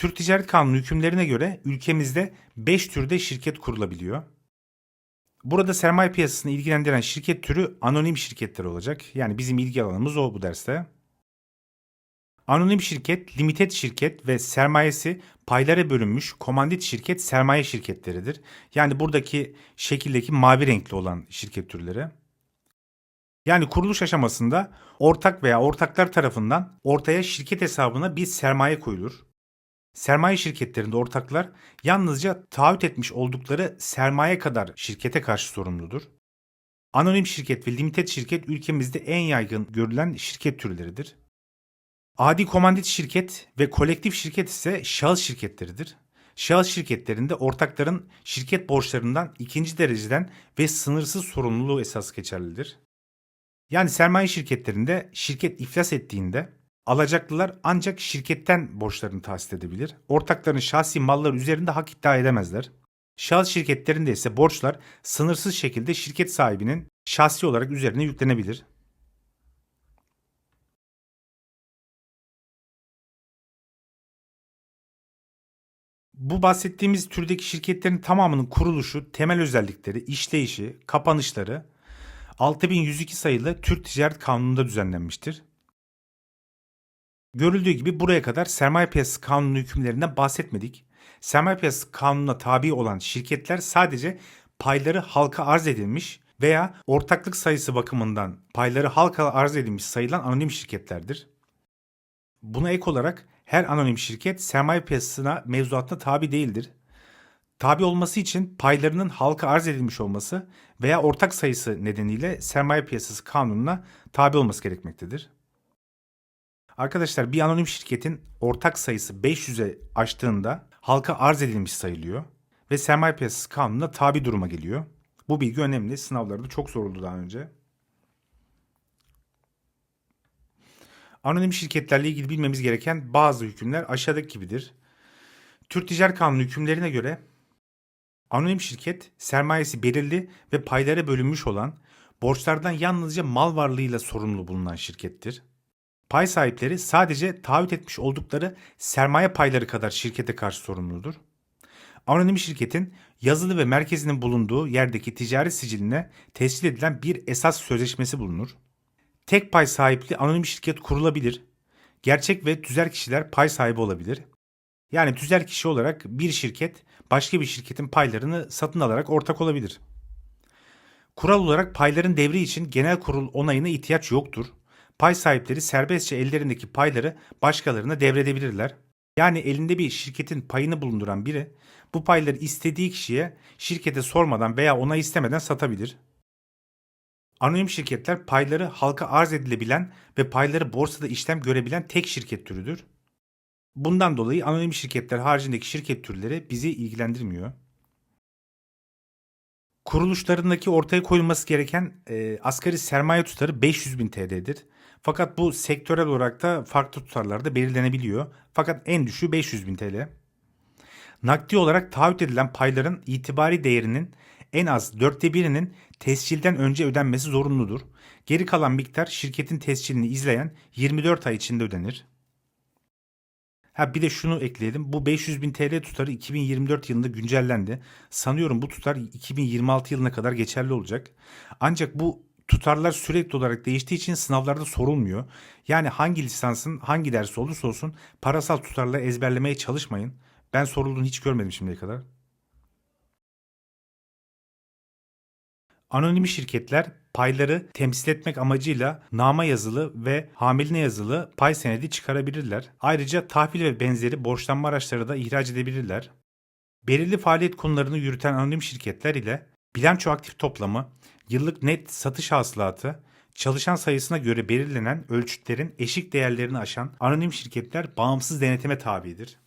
Türk Ticaret Kanunu hükümlerine göre ülkemizde 5 türde şirket kurulabiliyor. Burada sermaye piyasasını ilgilendiren şirket türü anonim şirketler olacak. Yani bizim ilgi alanımız o bu derste. Anonim şirket, limited şirket ve sermayesi paylara bölünmüş komandit şirket sermaye şirketleridir. Yani buradaki şekildeki mavi renkli olan şirket türleri. Yani kuruluş aşamasında ortak veya ortaklar tarafından ortaya şirket hesabına bir sermaye koyulur. Sermaye şirketlerinde ortaklar yalnızca taahhüt etmiş oldukları sermaye kadar şirkete karşı sorumludur. Anonim şirket ve limited şirket ülkemizde en yaygın görülen şirket türleridir. Adi komandit şirket ve kolektif şirket ise şahıs şirketleridir. Şahıs şirketlerinde ortakların şirket borçlarından ikinci dereceden ve sınırsız sorumluluğu esas geçerlidir. Yani sermaye şirketlerinde şirket iflas ettiğinde alacaklılar ancak şirketten borçlarını tahsil edebilir. Ortakların şahsi malları üzerinde hak iddia edemezler. Şahıs şirketlerinde ise borçlar sınırsız şekilde şirket sahibinin şahsi olarak üzerine yüklenebilir. Bu bahsettiğimiz türdeki şirketlerin tamamının kuruluşu, temel özellikleri, işleyişi, kapanışları 6102 sayılı Türk Ticaret Kanunu'nda düzenlenmiştir. Görüldüğü gibi buraya kadar sermaye piyasası kanunu hükümlerinden bahsetmedik. Sermaye piyasası kanununa tabi olan şirketler sadece payları halka arz edilmiş veya ortaklık sayısı bakımından payları halka arz edilmiş sayılan anonim şirketlerdir. Buna ek olarak her anonim şirket sermaye piyasasına mevzuatına tabi değildir. Tabi olması için paylarının halka arz edilmiş olması veya ortak sayısı nedeniyle sermaye piyasası kanununa tabi olması gerekmektedir. Arkadaşlar bir anonim şirketin ortak sayısı 500'e aştığında halka arz edilmiş sayılıyor ve sermaye piyasası kanununa tabi duruma geliyor. Bu bilgi önemli. Sınavlarda çok soruldu daha önce. Anonim şirketlerle ilgili bilmemiz gereken bazı hükümler aşağıdaki gibidir. Türk Ticaret Kanunu hükümlerine göre anonim şirket sermayesi belirli ve paylara bölünmüş olan borçlardan yalnızca mal varlığıyla sorumlu bulunan şirkettir. Pay sahipleri sadece taahhüt etmiş oldukları sermaye payları kadar şirkete karşı sorumludur. Anonim şirketin yazılı ve merkezinin bulunduğu yerdeki ticari siciline tescil edilen bir esas sözleşmesi bulunur. Tek pay sahipli anonim şirket kurulabilir. Gerçek ve tüzel kişiler pay sahibi olabilir. Yani tüzel kişi olarak bir şirket başka bir şirketin paylarını satın alarak ortak olabilir. Kural olarak payların devri için genel kurul onayına ihtiyaç yoktur. Pay sahipleri serbestçe ellerindeki payları başkalarına devredebilirler. Yani elinde bir şirketin payını bulunduran biri bu payları istediği kişiye şirkete sormadan veya ona istemeden satabilir. Anonim şirketler payları halka arz edilebilen ve payları borsada işlem görebilen tek şirket türüdür. Bundan dolayı anonim şirketler haricindeki şirket türleri bizi ilgilendirmiyor. Kuruluşlarındaki ortaya koyulması gereken e, asgari sermaye tutarı 500 bin TL'dir. Fakat bu sektörel olarak da farklı tutarlarda belirlenebiliyor. Fakat en düşüğü 500 bin TL. Nakdi olarak taahhüt edilen payların itibari değerinin en az dörtte birinin tescilden önce ödenmesi zorunludur. Geri kalan miktar şirketin tescilini izleyen 24 ay içinde ödenir. Ha bir de şunu ekleyelim. Bu 500 bin TL tutarı 2024 yılında güncellendi. Sanıyorum bu tutar 2026 yılına kadar geçerli olacak. Ancak bu tutarlar sürekli olarak değiştiği için sınavlarda sorulmuyor. Yani hangi lisansın hangi dersi olursa olsun parasal tutarları ezberlemeye çalışmayın. Ben sorulduğunu hiç görmedim şimdiye kadar. Anonim şirketler payları temsil etmek amacıyla nama yazılı ve hamiline yazılı pay senedi çıkarabilirler. Ayrıca tahvil ve benzeri borçlanma araçları da ihraç edebilirler. Belirli faaliyet konularını yürüten anonim şirketler ile bilanço aktif toplamı, yıllık net satış hasılatı, çalışan sayısına göre belirlenen ölçütlerin eşik değerlerini aşan anonim şirketler bağımsız denetime tabidir.